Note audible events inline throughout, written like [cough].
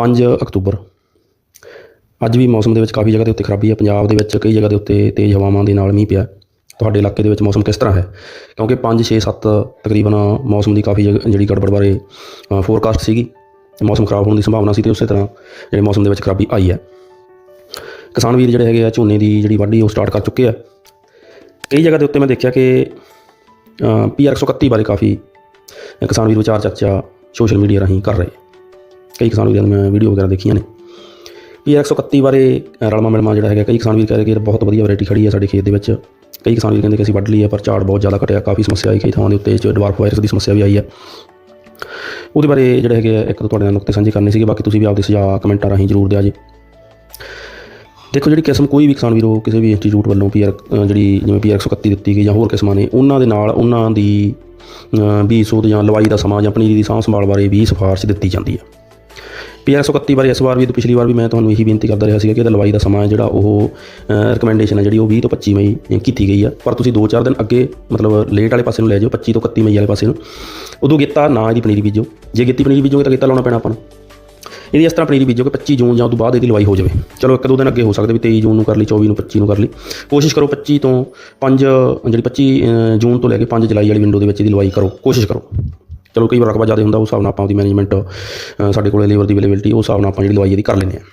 5 October. ਅੱਜ ਵੀ ਮੌਸਮ ਦੇ ਵਿੱਚ ਕਾਫੀ ਜਗ੍ਹਾ ਦੇ ਉੱਤੇ ਖਰਾਬੀ ਹੈ। ਪੰਜਾਬ ਦੇ ਵਿੱਚ ਕਈ ਜਗ੍ਹਾ ਦੇ ਉੱਤੇ ਤੇਜ਼ ਹਵਾਵਾਂ ਦੇ ਨਾਲ ਮੀਂਹ ਪਿਆ। ਤੁਹਾਡੇ ਇਲਾਕੇ ਦੇ ਵਿੱਚ ਮੌਸਮ ਕਿਸ ਤਰ੍ਹਾਂ ਹੈ? ਕਿਉਂਕਿ 5 6 7 ਤਕਰੀਬਨ ਮੌਸਮ ਦੀ ਕਾਫੀ ਜਗ੍ਹਾ- ਜਿਹੜੀ ਗੜਬੜ ਬਾਰੇ ਫੋਰਕਾਸਟ ਸੀਗੀ। ਮੌਸਮ ਖਰਾਬ ਹੋਣ ਦੀ ਸੰਭਾਵਨਾ ਸੀ ਤੇ ਉਸੇ ਤਰ੍ਹਾਂ ਜਿਹੜੇ ਮੌਸਮ ਦੇ ਵਿੱਚ ਖਰਾਬੀ ਆਈ ਹੈ। ਕਿਸਾਨ ਵੀਰ ਜਿਹੜੇ ਹੈਗੇ ਆ, ਝੋਨੇ ਦੀ ਜਿਹੜੀ ਵਾਢੀ ਉਹ ਸਟਾਰਟ ਕਰ ਚੁੱਕੇ ਆ। ਕਈ ਜਗ੍ਹਾ ਦੇ ਉੱਤੇ ਮੈਂ ਦੇਖਿਆ ਕਿ ਪੀਆਰ 131 ਬਾਰੇ ਕਾਫੀ ਕਿਸਾਨ ਵੀਰ ਵਿਚਾਰ ਚਰਚਾ ਸੋਸ਼ਲ ਮੀਡੀਆ ਰਾਹੀਂ ਕਰ ਰਹੇ। ਕਈ ਕਿਸਾਨ ਵੀਰਾਂ ਦੀਆਂ ਮੈਂ ਵੀਡੀਓ ਵਗੈਰਾ ਦੇਖੀਆਂ ਨੇ। ਪੀਆਰ 131 ਬਾਰੇ ਅ, ਰਲਮਾ ਮਿਲਮਾ ਜਿਹੜਾ ਹੈਗਾ ਕਈ ਕਿਸਾਨ ਵੀਰ ਕਹਿ ਰਹੇ ਕਿ ਬਹੁਤ ਵਧੀਆ ਵੈਰਾਈਟੀ ਖੜੀ ਹੈ ਸਾਡੇ ਖੇਤ ਦੇ ਵਿੱਚ। ਕਈ ਕਿਸਾਨ ਵੀਰ ਕਹਿੰਦੇ ਕਿ ਅਸੀਂ ਵੱਢ ਲਈ ਹੈ ਪਰ ਝਾੜ ਬਹੁਤ ਜ਼ਿਆਦਾ ਘਟਿਆ ਕਾਫੀ ਸਮੱਸਿਆ ਆਈ ਕਈ ਥਾਵਾਂ ਦੇ ਉੱਤੇ ਚ ਡਵਾਰਫ ਵਾਇਰਸ ਦੀ ਸਮੱਸਿਆ ਵੀ ਆਈ ਹੈ ਉਹਦੇ ਬਾਰੇ ਜਿਹੜੇ ਹੈਗੇ ਆ, ਇੱਕ ਤਾਂ ਤੁਹਾਡੇ ਨਾਲ ਨੁਕਤੇ ਸਾਂਝੇ ਕਰਨੇ ਸੀਗੇ ਬਾਕੀ ਤੁਸੀਂ ਵੀ ਆਪਦੇ ਸੁਝਾਅ ਕਮੈਂਟਾਂ ਰਾਹੀਂ ਜ਼ਰੂਰ ਦਿਆ ਜੀ। ਦੇਖੋ ਜਿਹੜੀ ਕਿਸਮ ਕੋਈ ਵੀ ਕਿਸਾਨ ਵੀਰੋ ਕਿਸੇ ਵੀ ਇੰਸਟੀਚਿਊਟ ਵੱਲੋਂ ਪੀਆਰ ਜਿਹੜੀ ਜਿਵੇਂ ਪੀਆਰ 131 ਦਿੱਤੀ ਗਈ ਜਾਂ ਹੋਰ ਕਿਸਮਾਂ ਨੇ ਉਹਨਾਂ ਦੇ ਨਾਲ ਉਹਨਾਂ ਦੀ ਅ, ਬੀਜ ਸੋਧ ਜਾਂ ਲਵਾਈ ਦਾ ਸਮਾਂ ਜਾਂ ਪਨੀਰੀ ਦੀ ਸਾਂਭ ਸੰਭਾਲ ਬਾਰੇ ਵੀ ਸਿਫਾਰਿਸ਼ ਦਿੱਤੀ ਜਾਂਦੀ ਹੈ ਪੀਆਰ 131 ਬਾਰੇ ਇਸ ਵਾਰ ਵੀ ਤੇ ਪਿਛਲੀ ਵਾਰ ਵੀ ਮੈਂ ਤੁਹਾਨੂੰ ਇਹੀ ਬੇਨਤੀ ਕਰਦਾ ਰਿਹਾ ਸੀਗਾ ਕਿ ਇਹਦਾ ਲਵਾਈ ਦਾ ਸਮਾਂ ਹੈ ਜਿਹੜਾ ਉਹ ਰეკਮੈਂਡੇਸ਼ਨ ਹੈ ਜਿਹੜੀ ਉਹ 20 ਤੋਂ 25 ਮਈ ਕੀਤੀ ਗਈ ਹੈ ਪਰ ਤੁਸੀਂ 2-4 ਦਿਨ ਅੱਗੇ, ਮਤਲਬ ਲੇਟ ਵਾਲੇ ਪਾਸੇ ਨੂੰ ਲੈ ਜਾਓ 25 ਤੋਂ 31 ਮਈ ਵਾਲੇ ਪਾਸੇ ਨੂੰ। ਉਦੋਂ ਗੇਤਾ ਨਾ ਇਹਦੀ ਪਨੀਰੀ ਬੀਜੋ। ਜੇ ਗੇਤੀ ਪਨੀਰੀ ਬੀਜੋਗੇ ਤਾਂ ਗੇਤਾ ਲਾਉਣਾ ਪੈਣਾ ਆਪਾਂ ਨੂੰ। ਇਹਦੀ ਇਸ ਤਰ੍ਹਾਂ ਪਨੀਰੀ ਬੀਜੋ ਕਿ 25 ਜੂਨ ਜਾਂ ਉਸ ਤੋਂ ਬਾਅਦ ਇਹਦੀ ਲਵਾਈ ਹੋ ਜਾਵੇ। ਚਲੋ ਇੱਕ ਦੋ ਦਿਨ ਅੱਗੇ ਹੋ ਸਕਦਾ ਵੀ 23 ਜੂਨ ਨੂੰ ਕਰ ਲਈ 24 ਨੂੰ 25 ਨੂੰ ਕਰ ਲਈ। ਕੋਸ਼ਿਸ਼ ਕਰੋ 25 ਤੋਂ 5 ਜਿਹੜੀ 25 ਜੂਨ ਤੋਂ ਲੈ ਕੇ 5 ਜੁਲਾਈ ਵਾਲੀ ਵਿੰਡੋ ਦੇ ਵਿੱਚ ਇਹਦੀ ਲਵਾਈ ਕਰੋ। ਕੋਸ਼ਿਸ਼ ਕਰੋ। ਚਲੋ ਕਈ ਵਾਰ ਰਕਬਾ ਜ਼ਿਆਦਾ ਹੁੰਦਾ ਉਸ ਹਿਸਾਬ ਨਾਲ ਆਪਾਂ ਉਹਦੀ ਮੈਨੇਜਮੈਂਟ ਸਾਡੇ ਕੋਲੇ ਲੇਬਰ ਦੀ ਅਵੇਲੇਬਿਲਟੀ ਉਸ ਹਿਸਾਬ ਨਾਲ ਆਪਾਂ ਜਿਹੜੀ ਲਵਾਈ ਇਹਦੀ ਕਰ ਲੈਂਦੇ ਹਾਂ।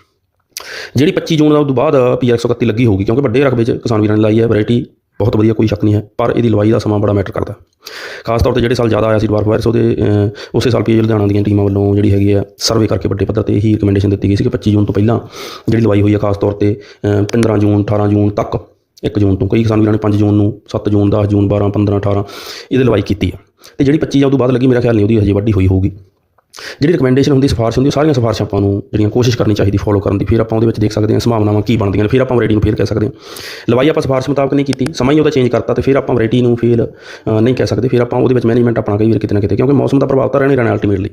ਜਿਹੜੀ 25 ਜੂਨ ਦਾ ਉਸ ਤੋਂ ਬਾਅਦ ਪੀਆਰ 131 ਲੱਗੀ ਹੋਊਗੀ ਕਿਉਂਕਿ ਵੱਡੇ ਰਕਬੇ 'ਚ ਕਿਸਾਨ ਵੀਰਾਂ ਨੇ ਲਾਈ ਹੈ ਵੈਰਾਈਟੀ ਬਹੁਤ ਵਧੀਆ ਕੋਈ ਸ਼ੱਕ ਨਹੀਂ ਹੈ ਪਰ ਇਹਦੀ ਲਵਾਈ ਦਾ ਸਮਾਂ ਬੜਾ ਮੈਟਰ ਕਰਦਾ। ਖਾਸ ਤੌਰ ਤੇ ਜਿਹੜੇ ਸਾਲ ਜ਼ਿਆਦਾ ਆਇਆ ਸੀ ਡਵਾਰਫ ਵਾਇਰਸ ਉਹਦੇ ਉਸੇ ਸਾਲ ਪੀਏ ਲੁਧਿਆਣਾ ਦੀਆਂ ਟੀਮਾਂ ਵੱਲੋਂ ਜਿਹੜੀ ਹੈਗੀ ਆ ਸਰਵੇ ਕਰਕੇ ਵੱਡੇ ਪੱਧਰ ਤੇ ਇਹੀ ਰეკਮੈਂਡੇਸ਼ਨ ਦਿੱਤੀ ਗਈ ਸੀ ਕਿ 25 ਜੂਨ ਤੋਂ ਪਹਿਲਾਂ ਜਿਹੜੀ ਲਵਾਈ ਹੋਈ ਹੈ ਖਾਸ ਤੌਰ ਤੇ ਅ, 15 ਜੂਨ 18 ਜੂਨ ਤੱਕ 1 ਜੂਨ ਤੋਂ। ਕਈ ਕਿਸਾਨ ਵੀਰਾਂ ਨੇ 5 ਜੂਨ ਨੂੰ 7 ਜੂਨ 10 ਜੂਨ 12 15 18 ਇਹਦੀ ਲਵਾਈ ਕੀਤੀ ਹੈ। ਤੇ ਜਿਹੜੀ 25 ਆ ਉਹ ਬਾਅਦ ਲੱਗੀ, ਮੇਰਾ ਖਿਆਲ ਨਹੀਂ ਉਹਦੀ ਹਜੇ ਵੱਡੀ ਹੋਈ ਹੋਊਗੀ। ਜਿਹੜੀ ਰეკਮੈਂਡੇਸ਼ਨ ਹੁੰਦੀ, ਸਿਫਾਰਿਸ਼ ਹੁੰਦੀ, ਉਹ ਸਾਰੀਆਂ ਸਿਫਾਰਿਸ਼ਾਂ ਆਪਾਂ ਨੂੰ ਜਿਹੜੀਆਂ ਕੋਸ਼ਿਸ਼ ਕਰਨੀ ਚਾਹੀਦੀ ਫੋਲੋ ਕਰਨ ਦੀ, ਫਿਰ ਆਪਾਂ ਉਹਦੇ ਵਿੱਚ ਦੇਖ ਸਕਦੇ ਹਾਂ ਸੰਭਾਵਨਾਵਾਂ ਕੀ ਬਣਦੀਆਂ ਨੇ, ਫਿਰ ਆਪਾਂ ਵੈਰਾਈਟੀ ਨੂੰ ਫੇਲ ਕਹਿ ਸਕਦੇ ਹਾਂ। ਲਵਾਈ ਆਪਾਂ ਸਿਫਾਰਿਸ਼ ਮੁਤਾਬਕ ਨਹੀਂ ਕੀਤੀ, ਸਮਾਂ ਹੀ ਉਹਦਾ ਚੇਂਜ ਕਰਤਾ ਤੇ ਫਿਰ ਆਪਾਂ ਵੈਰਾਈਟੀ ਨੂੰ ਫੇਲ ਨਹੀਂ ਕਹਿ ਸਕਦੇ, ਫਿਰ ਆਪਾਂ ਉਹਦੇ ਵਿੱਚ ਮੈਨੇਜਮੈਂਟ ਆਪਣਾ ਕਈ ਵਾਰ ਕਿਤੇ ਨਾ ਕਿਤੇ, ਕਿਉਂਕਿ ਮੌਸਮ ਦਾ ਪ੍ਰਭਾਵ ਤਾਂ ਰਹਿਣਾ ਹੀ ਰਹਿਣਾ ਅਲਟੀਮੇਟਲੀ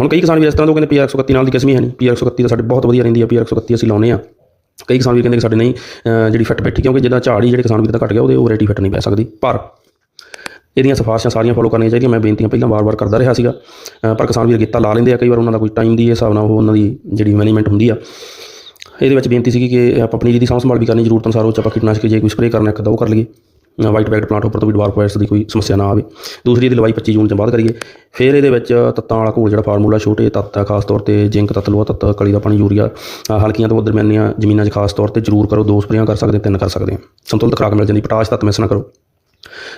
ਹੁਣ ਕਈ ਕਿਸਾਨ ਵੀ ਇਸ ਤਰ੍ਹਾਂ ਤੋਂ ਉਹ ਕਹਿੰਦੇ ਪੀਆਰ 131 ਨਾਲ ਦੀ ਕਿਸਮ ਹੀ ਹੈ ਨਹੀਂ ਪੀਆਰ 131 ਤਾਂ ਸਾਡੇ ਬਹੁਤ ਵਧੀਆ ਰਹਿੰਦੀ ਹੈ ਪੀਆਰ 131 ਅਸੀਂ ਲਾਉਨੇ ਆ ਕਈ ਕਿਸਾਨ ਵੀ ਕਹਿੰਦੇ ਕਿ ਸਾਡੇ ਨਹੀਂ ਜਿਹੜੀ ਫਿੱਟ ਬੈਠੀ, ਕਿਉਂਕਿ ਜਿੱਦਾਂ ਝਾੜ ਹੀ ਜਿਹੜੇ ਕਿਸਾਨ ਵੀ ਤਾਂ ਘਟ ਗਿਆ, ਉਹਦੇ ਉਹ ਵੈਰਾਈਟੀ ਫਿੱਟ ਨਹੀਂ ਪੈ ਸਕਦੀ, ਪਰ ਇਹਦੀਆਂ ਸਿਫਾਰਿਸ਼ਾਂ ਸਾਰੀਆਂ ਫੋਲੋ ਕਰਨੀਆਂ ਚਾਹੀਦੀਆਂ। ਮੈਂ ਬੇਨਤੀਆਂ ਪਹਿਲਾਂ ਵਾਰ-ਵਾਰ ਕਰਦਾ ਰਿਹਾ ਸੀਗਾ। ਪਰ ਕਿਸਾਨ ਵੀਰ ਗੀਤਾ ਲਾ ਲੈਂਦੇ ਆ, ਕਈ ਵਾਰ ਉਹਨਾਂ ਦਾ ਕੋਈ ਟਾਈਮ ਦੀ ਹਿਸਾਬ ਨਾਲ ਉਹ ਉਹਨਾਂ ਦੀ ਜਿਹੜੀ ਮੈਨੇਜਮੈਂਟ ਹੁੰਦੀ ਆ। ਇਹਦੇ ਵਿੱਚ ਬੇਨਤੀ ਸੀਗੀ ਕਿ ਆਪਾਂ ਪਨੀਰੀ ਦੀ ਸਾਂਭ ਸੰਭਾਲ ਵੀ ਕਰਨੀ ਜ਼ਰੂਰਤ ਅਨੁਸਾਰ, ਉਹ 'ਚ ਆਪਾਂ ਕੀਟਨਾਸ਼ਕ ਜੇ ਕੋਈ ਸਪਰੇਅ ਕਰਨਾ ਇੱਕ ਤਾਂ ਉਹ ਕਰ ਲਈਏ। ਵਾਈਟ ਬੈਗਡ ਪਲਾਂਟ ਉੱਪਰ ਤੋਂ ਵੀ ਡਵਾਰਫ ਵਾਇਰਸ ਦੀ ਕੋਈ ਸਮੱਸਿਆ ਨਾ ਆਵੇ। ਦੂਸਰੀ ਦੀ ਲਵਾਈ 25 ਜੂਨ ਤੋਂ ਬਾਅਦ ਕਰੀਏ। ਫਿਰ ਇਹਦੇ ਵਿੱਚ ਤੱਤਾਂ ਵਾਲਾ ਘੋਲ ਜਿਹੜਾ ਫਾਰਮੂਲਾ ਛੋਟੇ ਤੱਤ ਆ, ਖਾਸ ਤੌਰ ਤੇ ਜ਼ਿੰਕ ਤੱਤ, ਲੋਹਾ ਤੱਤ, ਕਲੀ ਦਾ ਪਾਣੀ, ਯੂਰੀਆ ਹਲਕੀਆਂ ਤੋਂ ਦਰਮਿਆਨੀਆਂ ਜ਼ਮੀਨਾਂ 'ਚ ਖਾਸ ਤੌਰ ਤੇ ਜ਼ਰੂਰ ਕਰੋ। ਦੋ ਸਪਰੇਆਂ ਕਰ ਸਕਦੇ, ਤਿੰਨ ਕਰ ਸਕਦੇ ਹਾਂ ਸੰਤੁਲਿਤ ਖੁਰਾਕ ਮਿਲ ਜਾਂਦੀ। ਪੋਟਾਸ਼ ਤੱਤ ਮਿਸ ਨਾ ਕਰੋ।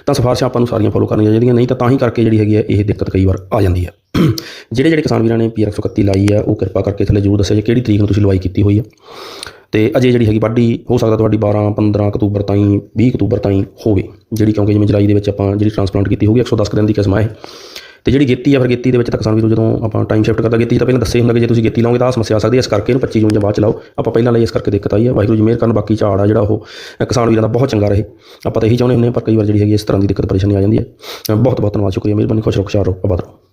ਤਾਂ ਸਿਫਾਰਿਸ਼ਾਂ ਆਪਾਂ ਨੂੰ ਸਾਰੀਆਂ ਫੋਲੋ ਕਰਨੀਆਂ ਚਾਹੀਦੀਆਂ, ਨਹੀਂ ਤਾਂ ਤਾਂ ਹੀ ਕਰਕੇ ਜਿਹੜੀ ਹੈਗੀ ਹੈ, ਇਹ ਦਿੱਕਤ ਕਈ ਵਾਰ ਆ ਜਾਂਦੀ ਹੈ। [clears throat] ਜਿਹੜੇ ਜਿਹੜੇ ਕਿਸਾਨ ਵੀਰਾਂ ਨੇ ਪੀਆਰ 131 ਲਾਈ ਹੈ, ਉਹ ਕਿਰਪਾ ਕਰਕੇ ਥੱਲੇ ਜ਼ਰੂਰ ਦੱਸਿਆ ਜੀ ਕਿਹੜੀ ਤਰੀਕ ਨੂੰ ਤੁਸੀਂ ਲਵਾਈ ਕੀਤੀ ਹੋਈ ਹੈ। ਤੇ ਅਜੇ ਜਿਹੜੀ ਹੈਗੀ ਵਾਢੀ, ਹੋ ਸਕਦਾ ਤੁਹਾਡੀ 12 15 ਅਕਤੂਬਰ ਤਾਈਂ 20 ਅਕਤੂਬਰ ਤਾਈਂ ਹੋਵੇ। ਜਿਹੜੀ ਕਿਉਂਕਿ ਜਿਵੇਂ ਜੁਲਾਈ ਦੇ ਵਿੱਚ ਆਪਾਂ ਜਿਹੜੀ ਟ੍ਰਾਂਸਪਲਾਂਟ ਕੀਤੀ ਹੋਊਗੀ 110 ਕੁ ਦਿਨ ਦੀ ਕਿਸਮ ਹੈ ਤੇ ਜਿਹੜੀ ਗੇਤੀ ਆ, ਫਿਰ ਗੇਤੀ ਦੇ ਵਿੱਚ ਤਾਂ ਕਿਸਾਨ ਵੀਰੋ ਜਦੋਂ ਆਪਾਂ ਟਾਈਮ ਸ਼ਿਫਟ ਕਰਦਾ, ਗੇਤੀ ਤਾਂ ਪਹਿਲਾਂ ਦੱਸੇ ਹੁੰਦਾ ਕਿ ਜੇ ਤੁਸੀਂ ਗੇਤੀ ਲਾਓਗੇ ਤਾਂ ਆਹ ਸਮੱਸਿਆ ਆ ਸਕਦੀ ਹੈ ਇਸ ਕਰਕੇ ਇਹਨੂੰ 25 ਜੂਨ ਜਾਂ ਬਾਅਦ ਚ ਲਾਓ। ਆਪਾਂ ਪਹਿਲਾਂ ਲਈ ਇਸ ਕਰਕੇ ਦਿੱਕਤ ਆਈ ਹੈ ਵਾਹਿਗੁਰੂ ਜੀ ਮਿਹਰ ਕਰਨ, ਬਾਕੀ ਝਾੜ ਆ ਜਿਹੜਾ ਉਹ ਕਿਸਾਨ ਵੀਰਾਂ ਦਾ ਬਹੁਤ ਚੰਗਾ ਰਹੇ। ਆਪਾਂ ਤਾਂ ਇਹੀ ਚਾਹੁੰਦੇ ਹੁੰਦੇ ਹਾਂ, ਪਰ ਕਈ ਵਾਰ ਜਿਹੜੀ ਹੈਗੀ ਇਸ ਤਰ੍ਹਾਂ ਦੀ ਦਿੱਕਤ ਪਰੇਸ਼ਾਨੀ ਆ ਜਾਂਦੀ ਹੈ ਬਹੁਤ ਬਹੁਤ ਧੰਨਵਾਦ, ਸ਼ੁਕਰੀਆ, ਮਿਹਰਬਾਨੀ, ਖੁਸ਼ ਰਹੋ, ਖੁਸ਼ਹਾਲ ਰਹੋ, ਆਬਾਦ ਰਹੋ।